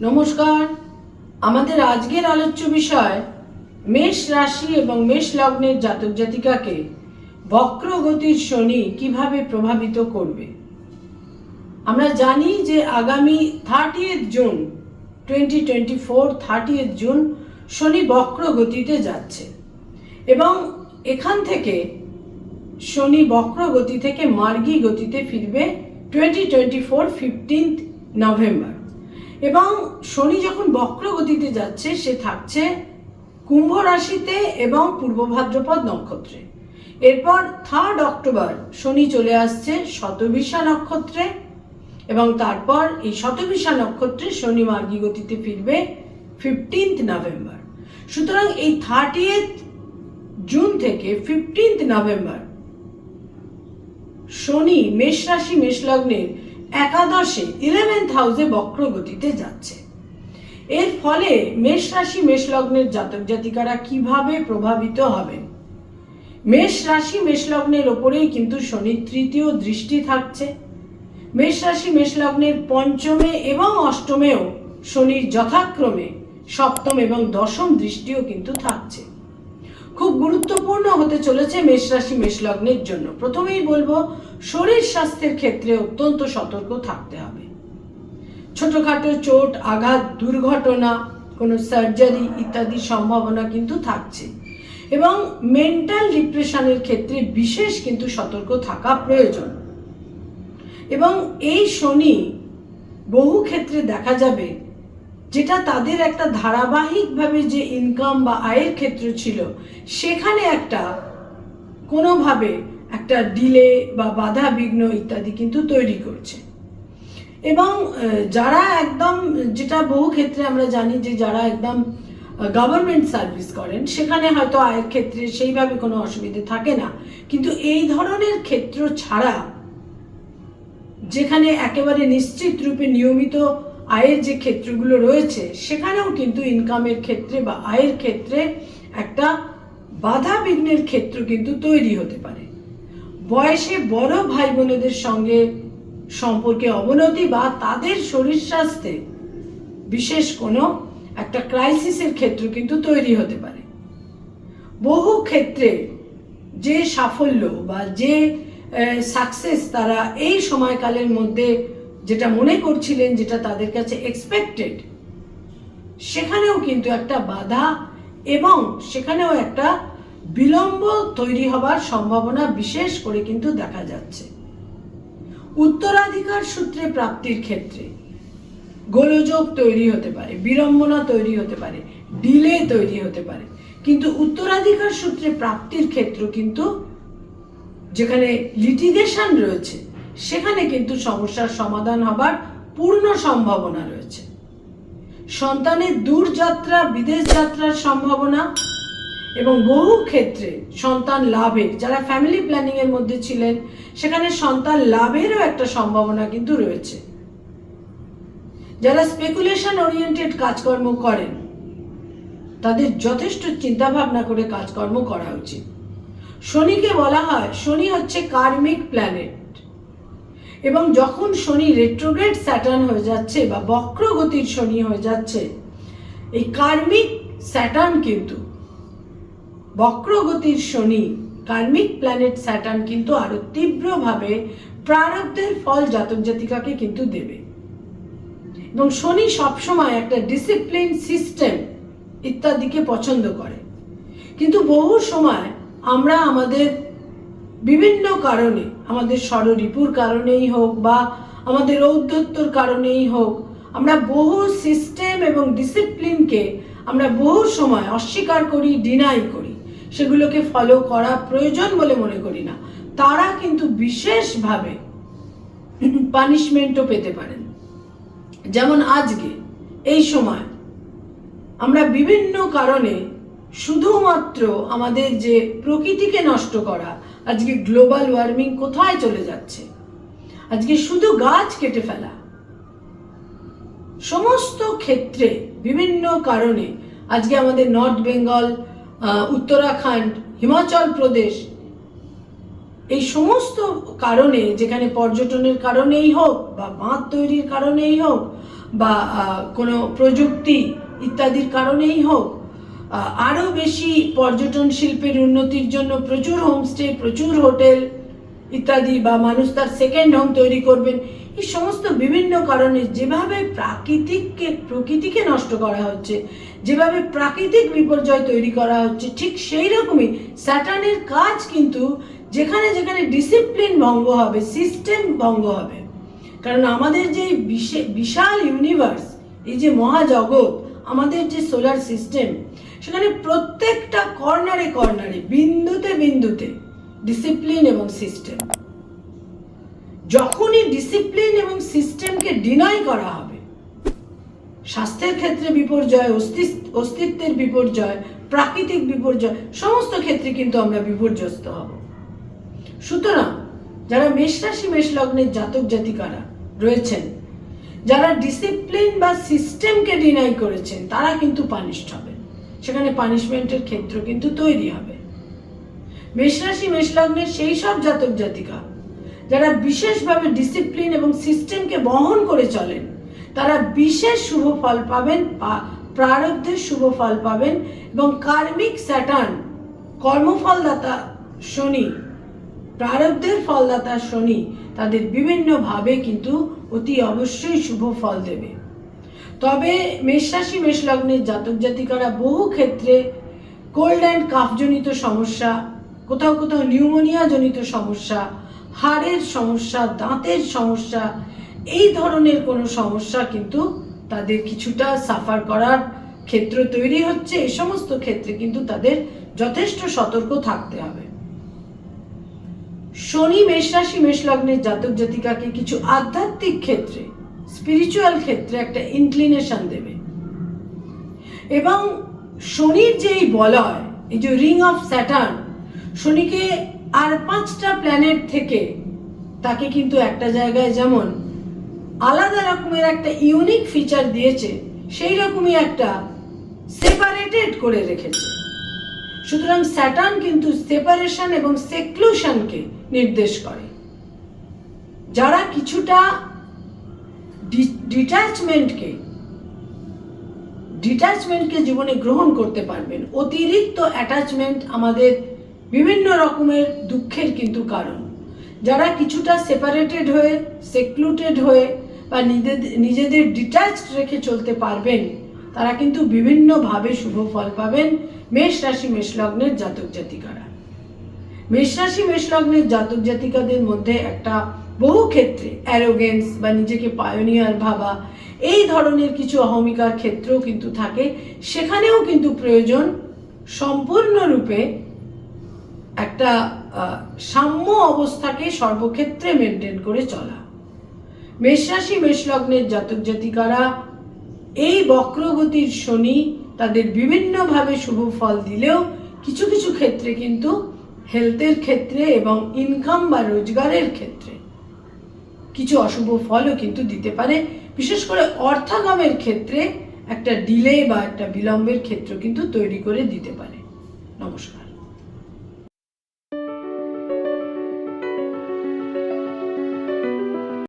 নমস্কার। আমাদের আজকের আলোচ্য বিষয় মেষ রাশি এবং মেষ লগ্নের জাতক জাতিকাকে বক্রগতির শনি কীভাবে প্রভাবিত করবে? আমরা জানি যে আগামী thirtieth June twenty twenty four thirtieth June শনি বক্র গতিতে যাচ্ছে এবং এখান থেকে শনি বক্র গতি থেকে মার্গী গতিতে ফিরবে twenty twenty four fifteenth November এবং শনি যখন বক্র গতিতে যাচ্ছে, সে থাকছে কুম্ভ রাশিতে এবং পূর্ব ভাদ্রপদ নক্ষত্রে। এরপর থার্ড অক্টোবর শনি চলে আসছে শতবিশা নক্ষত্রে এবং তারপর এই শতবিশা নক্ষত্রে শনি মার্গী গতিতে ফিরবে ফিফটিন্থ নভেম্বর সুতরাং এই থার্টিয়েথ জুন থেকে ফিফটিন্থ নভেম্বর শনি মেষ রাশি, মেষ লগ্নের একাদশে ইলেভেন্থ হাউসে বক্র গতিতে যাচ্ছে। এর ফলে মেষ রাশি, মেষ লগ্নের জাতক জাতিকারা কীভাবে প্রভাবিত হবেন মেষ রাশি, মেষ লগ্নের ওপরেই কিন্তু শনির তৃতীয় দৃষ্টি থাকছে। মেষ রাশি, মেষ লগ্নের পঞ্চমে এবং অষ্টমেও শনির যথাক্রমে সপ্তম এবং দশম দৃষ্টিও কিন্তু থাকছে। খুব গুরুত্বপূর্ণ হতে চলেছে মেষ রাশি, মেষ লগ্নের জন্য। প্রথমেই বলব শরীর স্বাস্থ্যের ক্ষেত্রে অত্যন্ত সতর্ক থাকতে হবে। ছোটখাটো চোট, আঘাত, দুর্ঘটনা, কোনো সার্জারি ইত্যাদি সম্ভাবনা কিন্তু থাকছে এবং মেন্টাল ডিপ্রেশনের ক্ষেত্রে বিশেষ কিন্তু সতর্ক থাকা প্রয়োজন। এবং এই শনি বহু ক্ষেত্রে দেখা যাবে যেটা তাদের একটা ধারাবাহিকভাবে যে ইনকাম বা আয়ের ক্ষেত্র ছিল, সেখানে একটা কোনোভাবে একটা ডিলে বা বাধা বিঘ্ন ইত্যাদি কিন্তু তৈরি করছে। এবং যারা একদম, যেটা বহু ক্ষেত্রে আমরা জানি যে যারা একদম গভর্নমেন্ট সার্ভিস করেন, সেখানে হয়তো আয়ের ক্ষেত্রে সেইভাবে কোনো অসুবিধে থাকে না। কিন্তু এই ধরনের ক্ষেত্র ছাড়া, যেখানে একেবারে নিশ্চিত রূপে নিয়মিত আয়ের যে ক্ষেত্রগুলো রয়েছে, সেখানেও কিন্তু ইনকামের ক্ষেত্রে বা আয়ের ক্ষেত্রে একটা বাধা বিঘ্নের ক্ষেত্র কিন্তু তৈরি হতে পারে। বয়সে বড় ভাই বোনেদের সঙ্গে সম্পর্কে অবনতি বা তাদের শরীর স্বাস্থ্যে বিশেষ কোনো একটা ক্রাইসিসের ক্ষেত্র কিন্তু তৈরি হতে পারে। বহু ক্ষেত্রে যে সাফল্য বা যে সাকসেস তারা এই সময়কালের মধ্যে যেটা মনে করছিলেন, যেটা তাদের কাছে এক্সপেক্টেড সেখানেও কিন্তু একটা বাধা এবং সেখানেও একটা বিলম্ব তৈরি হবার সম্ভাবনা বিশেষ করে কিন্তু দেখা যাচ্ছে। উত্তরাধিকার সূত্রে প্রাপ্তির ক্ষেত্রে গোলযোগ তৈরি হতে পারে, বিড়ম্বনা তৈরি হতে পারে, ডিলে তৈরি হতে পারে। কিন্তু উত্তরাধিকার সূত্রে প্রাপ্তির ক্ষেত্র কিন্তু যেখানে লিটিগেশন রয়েছে, সেখানে কিন্তু সমস্যার সমাধান হবার পূর্ণ সম্ভাবনা রয়েছে। সন্তানের দূর যাত্রা বিদেশ যাত্রার সম্ভাবনা এবং বহু ক্ষেত্রে সন্তান লাভের, যারা ফ্যামিলি প্ল্যানিং এর মধ্যে ছিলেন, সেখানে সন্তান লাভেরও একটা সম্ভাবনা কিন্তু রয়েছে। যারা স্পেকুলেশন ওরিয়েন্টেড কাজকর্ম করেন, তাদের যথেষ্ট চিন্তা ভাবনা করে কাজকর্ম করা উচিত। শনিকে বলা হয়, শনি হচ্ছে কার্মিক প্ল্যানেট এবং যখন শনি রেট্রোগ্রেড স্যাটার্ন হয়ে যাচ্ছে বা বক্রগতির শনি হয়ে যাচ্ছে, এই কার্মিক স্যাটার্ন কিন্তু বক্রগতির শনি, কার্মিক প্ল্যানেট স্যাটার্ন কিন্তু আরও তীব্রভাবে প্রারব্ধের ফল জাতক জাতিকাকে কিন্তু দেবে। এবং শনি সবসময় একটা ডিসিপ্লিন সিস্টেম ইত্যাদিকে পছন্দ করে। কিন্তু বহু সময় আমরা আমাদের বিভিন্ন কারণে, আমাদের ষড়রিপুর কারণেই হোক বা আমাদের ঔদ্ধত্যর কারণেই হোক, আমরা বহু সিস্টেম এবং ডিসিপ্লিনকে আমরা বহু সময় অস্বীকার করি ডিনাই করি। সেগুলোকে ফলো করা প্রয়োজন বলে মনে করি না। তারা কিন্তু বিশেষভাবে পানিশমেন্টও পেতে পারেন। যেমন আজকে, এই সময় আমরা বিভিন্ন কারণে শুধুমাত্র আমাদের যে প্রকৃতিকে নষ্ট করা, আজকে গ্লোবাল ওয়ার্মিং কোথায় চলে যাচ্ছে, আজকে শুধু গাছ কেটে ফেলা, সমস্ত ক্ষেত্রে বিভিন্ন কারণে আজকে আমাদের নর্থ বেঙ্গল উত্তরাখণ্ড, হিমাচল প্রদেশ, এই সমস্ত কারণে, যেখানে পর্যটনের কারণেই হোক, বা বাঁধ তৈরির কারণেই হোক, বা কোনো প্রযুক্তি ইত্যাদির কারণেই হোক আরও বেশি পর্যটন শিল্পের উন্নতির জন্য প্রচুর হোমস্টে প্রচুর হোটেল ইত্যাদি বা মানুষ তার সেকেন্ড হোম তৈরি করবেন, এই সমস্ত বিভিন্ন কারণে যেভাবে প্রাকৃতিককে, প্রকৃতিকে নষ্ট করা হচ্ছে, যেভাবে প্রাকৃতিক বিপর্যয় তৈরি করা হচ্ছে, ঠিক সেই রকমই স্যাটার্নের কাজ কিন্তু যেখানে যেখানে ডিসিপ্লিন ভঙ্গ হবে সিস্টেম ভঙ্গ হবে। কারণ আমাদের যে বিশে- বিশাল ইউনিভার্স এই যে মহাজগৎ, আমাদের যে সোলার সিস্টেম সেখানে প্রত্যেকটা কর্নারে কর্নারে বিন্দুতে বিন্দুতে ডিসিপ্লিন এবং সিস্টেম যখনই ডিসিপ্লিন এবং সিস্টেমকে ডিনাই করা হবে, স্বাস্থ্যের ক্ষেত্রে বিপর্যয় অস্তিত্বের বিপর্যয়, প্রাকৃতিক বিপর্যয়, সমস্ত ক্ষেত্রে কিন্তু আমরা বিপর্যস্ত হব। সুতরাং যারা মেষরাশি মেষ লগ্নের জাতক জাতিকারা রয়েছেন, যারা ডিসিপ্লিন বা সিস্টেমকে ডিনাই করেছেন, তারা কিন্তু পানিশড হবেন সেখানে পানিশমেন্টের ক্ষেত্র কিন্তু তৈরি হবে। মেষ রাশি মেষ লগ্নের সেই সব জাতক জাতিকা, যারা বিশেষভাবে ডিসিপ্লিন এবং সিস্টেমকে বহন করে চলেন, তারা বিশেষ শুভ ফল পাবেন প্রারব্ধের শুভ ফল পাবেন এবং কার্মিক স্যাটার্ন, কর্মফলদাতা শনি, প্রারব্ধের ফলদাতা শনি তাদের বিভিন্নভাবে কিন্তু অতি অবশ্যই শুভ ফল দেবে। তবে মেষরাশি মেষ লগ্নের জাতক জাতিকারা বহু ক্ষেত্রে কোল্ড অ্যান্ড কাফজনিত সমস্যা কোথাও কোথাও নিউমোনিয়া জনিত সমস্যা, হাড়ের সমস্যা, দাঁতের সমস্যা, এই ধরনের কোনো সমস্যা কিন্তু তাদের কিছুটা সাফার করার ক্ষেত্র তৈরি হচ্ছে। এই সমস্ত ক্ষেত্রে কিন্তু তাদের যথেষ্ট সতর্ক থাকতে হবে। শনি মেষ রাশি, মেষ লগ্নের জাতক জাতিকাকে কিছু আধ্যাত্মিক ক্ষেত্রে স্পিরিচুয়াল ক্ষেত্রে একটা ইনক্লিনেশন দেবে। এবং শনির যে এই বলয়, এই যে রিং অফ স্যাটার্ন শনিকে আর পাঁচটা প্ল্যানেট থেকে তাকে কিন্তু একটা জায়গায় যেমন আলাদা রকমের একটা ইউনিক ফিচার দিয়েছে, সেই রকমই একটা সেপারেটেড করে রেখেছে। সুতরাং স্যাটার্ন কিন্তু সেপারেশন এবং সেক্লুশনকে নির্দেশ করে। যারা কিছুটা ডিট্যাচমেন্টকে ডিট্যাচমেন্টকে জীবনে গ্রহণ করতে পারবেন, অতিরিক্ত অ্যাটাচমেন্ট আমাদের বিভিন্ন রকমের দুঃখের কিন্তু কারণ। যারা কিছুটা সেপারেটেড হয়ে সেক্লুটেড হয়ে বা নিজেদের নিজেদের রেখে চলতে পারবেন, তারা কিন্তু বিভিন্নভাবে শুভ ফল পাবেন মেষ রাশি, মেষ লগ্নের জাতক জাতিকারা। মেষ রাশি, মেষ লগ্নের জাতক জাতিকাদের মধ্যে একটা বহু ক্ষেত্রে অ্যারোগেন্স বা নিজেকে পায়োনিয়ার ভাবা, এই ধরনের কিছু অহমিকার ক্ষেত্রেও কিন্তু থাকে। সেখানেও কিন্তু প্রয়োজন সম্পূর্ণরূপে একটা সাম্য অবস্থাকে সর্বক্ষেত্রে মেনটেন করে চলা। মেষরাশি মেষলগ্নের মেষ লগ্নের জাতক জাতিকারা এই বক্রগতির শনি তাদের বিভিন্নভাবে শুভ ফল দিলেও কিছু কিছু ক্ষেত্রে কিন্তু হেলথের ক্ষেত্রে এবং ইনকাম বা রোজগারের ক্ষেত্রে কিছু অশুভ ফলও কিন্তু দিতে পারে। বিশেষ করে অর্থাগমের ক্ষেত্রে একটা ডিলে বা একটা বিলম্বের ক্ষেত্র কিন্তু তৈরি করে দিতে পারে। নমস্কার।